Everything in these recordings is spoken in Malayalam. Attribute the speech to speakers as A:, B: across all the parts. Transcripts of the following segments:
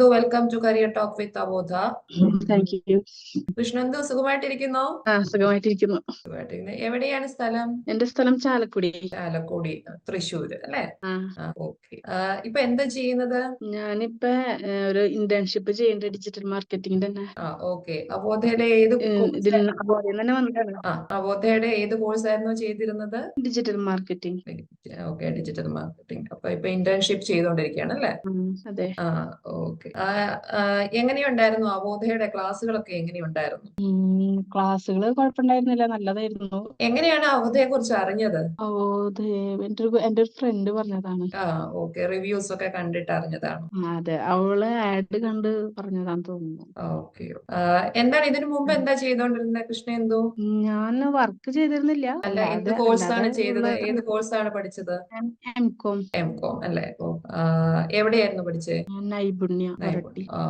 A: Krishnendu welcome to career talk with അബോധ
B: thank you
A: Krishnendu സുഖമായിട്ടിരിക്കുന്നോ?
B: സുഖമായിട്ടിരിക്കുന്നു.
A: എവിടെയാണ് സ്ഥലം?
B: എന്റെ സ്ഥലം ചാലക്കുടി.
A: ചാലക്കുടി തൃശ്ശൂര് അല്ലെ? ഓക്കെ ഇപ്പൊ എന്താ ചെയ്യുന്നത്?
B: ഞാനിപ്പോ ഒരു ഇന്റേൺഷിപ്പ് ചെയ്യേണ്ട ഡിജിറ്റൽ മാർക്കറ്റിംഗ് തന്നെ.
A: ഓക്കെ അബോധയുടെ ഏത് അബോധയുടെ ഏത് കോഴ്സ് ആയിരുന്നു ചെയ്തിരുന്നത്?
B: Digital marketing
A: okay digital marketing അപ്പൊ ഇപ്പൊ ഇന്റേൺഷിപ്പ് ചെയ്തോണ്ടിരിക്കുകയാണ് അല്ലേ?
B: അതെ.
A: ആ ഓക്കെ എങ്ങനെയുണ്ടായിരുന്നു അബോധയുടെ ക്ലാസ്സുകളൊക്കെ എങ്ങനെയുണ്ടായിരുന്നു?
B: ക്ലാസ്സുകൾ കുഴപ്പമുണ്ടായിരുന്നില്ല നല്ലതായിരുന്നു.
A: എങ്ങനെയാണ് അവധയെ കുറിച്ച് അറിഞ്ഞത്?
B: എന്റെ ഒരു എന്റെ ഒരു ഫ്രണ്ട് പറഞ്ഞതാണ്.
A: ആ ഓക്കെ. റിവ്യൂസ് ഒക്കെ കണ്ടിട്ട് അറിഞ്ഞതാണ്.
B: ആ, അതെ. അവൾ ആഡ് കണ്ട് പറഞ്ഞതാന്ന് തോന്നുന്നു.
A: ഓക്കെ. എന്താണ് ഇതിനു മുമ്പ് എന്താ ചെയ്തോണ്ടിരുന്നത് കൃഷ്ണേന്ദു
B: ഞാൻ വർക്ക് ചെയ്തിരുന്നില്ല.
A: അല്ല എന്ത്
B: കോഴ്സ്
A: കോഴ്സാണ് ചെയ്തത്?
B: ഏത്
A: ഏത് കോഴ്സാണ് പഠിച്ചത്?
B: എം കോം
A: എം കോം അല്ലേ? ഓ ആ, എവിടെയായിരുന്നു പഠിച്ചത്
B: നൈപുണ്യ ഒരട്ടി.
A: ആ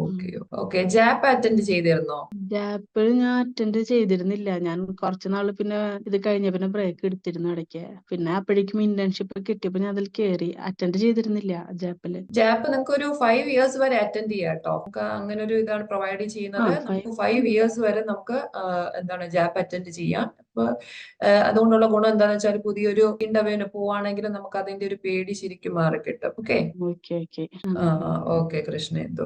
A: ഓക്കെ. ഓക്കെ. ജാപ്പ് അറ്റൻഡ് ചെയ്തിരുന്നോ?
B: ജാപ്പിൽ ഞാൻ അറ്റൻഡ് ചെയ്തിരുന്നില്ല. ഞാൻ കുറച്ച് നാൾ പിന്നെ ഇത് കഴിഞ്ഞ പിന്നെ ബ്രേക്ക് എടുത്തിരുന്നു ഇടയ്ക്ക്. പിന്നെ അപ്പോഴേക്കും ഇന്റേൺഷിപ്പ് കിട്ടിയപ്പോ ഞാൻ അതിൽ കേറി. അറ്റൻഡ് ചെയ്തിരുന്നില്ല ജാപ്പിൽ.
A: ജാപ്പ് നിങ്ങൾക്ക് ഒരു ഫൈവ് ഇയേഴ്സ് വരെ അറ്റൻഡ് ചെയ്യാം കേട്ടോ നമുക്ക് അങ്ങനെ ഒരു ഇതാണ് പ്രൊവൈഡ് ചെയ്യുന്നത്. ഫൈവ് ഇയേഴ്സ് വരെ നമുക്ക് എന്താണ് ജാപ്പ് അറ്റൻഡ് ചെയ്യാം. അപ്പൊ അതുകൊണ്ടുള്ള ഗുണം എന്താണെന്ന് വെച്ചാൽ പുതിയൊരു ഇന്റർവ്യൂവിന് പോവാണെങ്കിൽ നമുക്ക് അതിന്റെ ഒരു പേടി ശരിക്കും മാറി കിട്ടും. ഓക്കെ?
B: ഓക്കെ
A: കൃഷ്ണേന്ദു.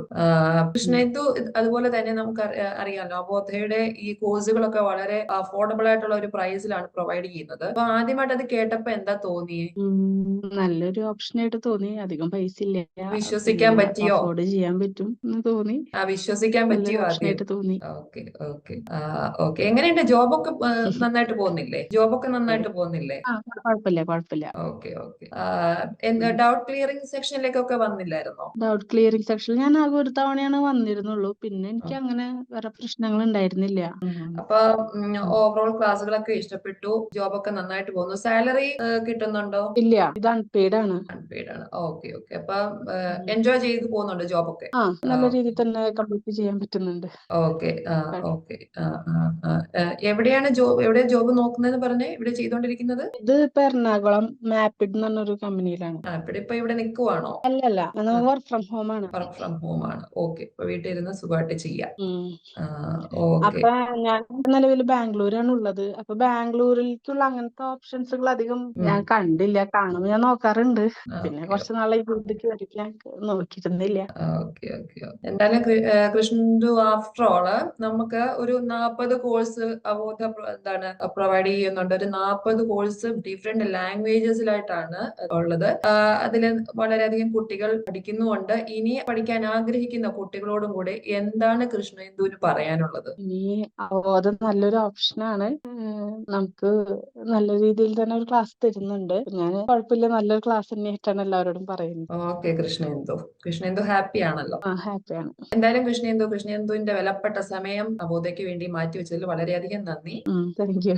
A: കൃഷ്ണേന്ദു അതുപോലെ തന്നെ നമുക്ക് അറിയാമല്ലോ അബോധയുടെ ഈ കോഴ്സുകളൊക്കെ വളരെ അഫോർഡബിൾ ആയിട്ടുള്ള ഒരു പ്രൈസിലാണ് പ്രൊവൈഡ് ചെയ്യുന്നത്. അപ്പൊ ആദ്യമായിട്ട് അത് കേട്ടപ്പോ എന്താ തോന്നിയേ?
B: നല്ലൊരു ഓപ്ഷൻ ആയിട്ട് തോന്നി. അധികം പൈസ ഇല്ല.
A: വിശ്വസിക്കാൻ പറ്റിയോ?
B: അഫോർഡ് ചെയ്യാൻ പറ്റും എന്ന് തോന്നി.
A: ആ വിശ്വസിക്കാൻ പറ്റിയോ
B: തോന്നി.
A: Okay okay. ഓക്കെ. എങ്ങനെയുണ്ട്? ജോബൊക്കെ ആ, നന്നായിട്ട് പോകുന്നില്ലേ? ജോബൊക്കെ നന്നായിട്ട് പോകുന്നില്ലേ?
B: കുഴപ്പമില്ല കുഴപ്പമില്ല.
A: Okay okay. ഡൗട്ട് ക്ലിയറിംഗ് സെക്ഷനിലേക്കൊക്കെ വന്നില്ലായിരുന്നോ?
B: ഡൗട്ട് ക്ലിയറിംഗ് സെക്ഷനിൽ ഞാൻ ആകെ ഒരു തവണയാണ് വന്നിരുന്നുള്ളൂ. പിന്നെ എനിക്ക് അങ്ങനെ വേറെ പ്രശ്നങ്ങൾ ഉണ്ടായിരുന്നില്ല.
A: അപ്പൊ ഓവറോൾ ക്ലാസ്സുകളൊക്കെ ഇഷ്ടപ്പെട്ടു. ജോബൊക്കെ നന്നായിട്ട് പോകുന്നു. സാലറി കിട്ടുന്നുണ്ടോ?
B: ഇല്ല ഇത് അൺപെയ്ഡ് ആണ്.
A: അൺപെയ്ഡ് ആണ്. Okay okay. അപ്പൊ എൻജോയ് ചെയ്ത് പോകുന്നുണ്ട് ജോബൊക്കെ?
B: നല്ല. രീതിയിൽ തന്നെ കംപ്ലീറ്റ് ചെയ്യാൻ പറ്റുന്നുണ്ട്.
A: ഓക്കെ ഓക്കെ എവിടെയാണ് ജോബ് എവിടെ ജോബ് നോക്കുന്നതെന്ന് പറഞ്ഞേ ഇവിടെ ചെയ്തോണ്ടിരിക്കുന്നത്?
B: ഇത് ഇപ്പൊ എറണാകുളം മാപ്പിഡ് എന്ന് പറഞ്ഞൊരു കമ്പനിയിലാണ്.
A: മാപ്പിഡ് ഇപ്പൊ ഇവിടെ നിൽക്കുവാണോ
B: അല്ലല്ല വർക്ക് ഫ്രം ഹോം ആണ്.
A: വർക്ക് ഫ്രം ഹോം ആണ്. ഓക്കെ ഇപ്പൊ വീട്ടിൽ ഇരുന്ന് സുഖമായിട്ട് ചെയ്യാം
B: അപ്പൊ ഞാൻ നിലവിൽ ബാംഗ്ലൂരാണ് ഉള്ളത്. അപ്പൊ ബാംഗ്ലൂരിലേക്കുള്ള അങ്ങനത്തെ ഓപ്ഷൻസുകൾ അധികം ഞാൻ കണ്ടില്ല. കാണും ഞാൻ നോക്കാറുണ്ട്. പിന്നെ കുറച്ച് നാളെ ഇതിലേക്ക് വരയ്ക്കാൻ നോക്കിയിട്ടൊന്നുമില്ല നോക്കിയിരുന്നില്ല.
A: ഓക്കെ ഓക്കെ എന്തായാലും കൃഷ്ണു ആഫ്റ്റർ ഓൾ നമുക്ക് ഒരു നാൽപ്പത് കോഴ്സ് അവബോധ എന്താണ് പ്രൊവൈഡ് ചെയ്യുന്നുണ്ട്. ഒരു നാൽപ്പത് കോഴ്സ് ഡിഫറെന്റ് ലാംഗ്വേജസിലായിട്ടാണ് ഉള്ളത്. അതിൽ വളരെയധികം കുട്ടികൾ പഠിക്കുന്നുണ്ട് ഇനി പഠിക്കാൻ ആഗ്രഹിക്കുന്ന കുട്ടികളോടും കൂടി എന്താണ് കൃഷ്ണേന്ദുവിന് പറയാനുള്ളത്?
B: ഇനി അവബോധം നല്ലൊരു ഓപ്ഷനാണ് നമുക്ക് നല്ല രീതിയിൽ തന്നെ ഒരു ക്ലാസ് തരുന്നുണ്ട്. ഞാൻ കുഴപ്പമില്ല നല്ലൊരു ക്ലാസ് തന്നെയായിട്ടാണ് എല്ലാവരോടും പറയുന്നത്.
A: ഓക്കെ കൃഷ്ണേന്ദു കൃഷ്ണേന്ദു ഹാപ്പി ആണല്ലോ.
B: ആ ആണ്.
A: എന്തായാലും കൃഷ്ണേന്ദു കൃഷ്ണേന്ദുവിന്റെ വിലപ്പെട്ട സമയം അബോധയ്ക്ക് വേണ്ടി മാറ്റി മാറ്റിവെച്ചതിൽ വളരെയധികം നന്ദി.
B: Thank you.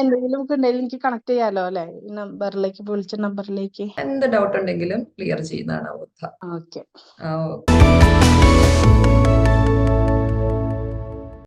B: എന്തെങ്കിലും ഒക്കെ ഉണ്ടെങ്കിൽ എനിക്ക് കണക്ട് ചെയ്യാലോ അല്ലെ? ഈ നമ്പറിലേക്ക് വിളിച്ച നമ്പറിലേക്ക്
A: എന്ത് ഡൗട്ട് ഉണ്ടെങ്കിലും ക്ലിയർ ചെയ്യുന്നതാണ് ഓക്കെ.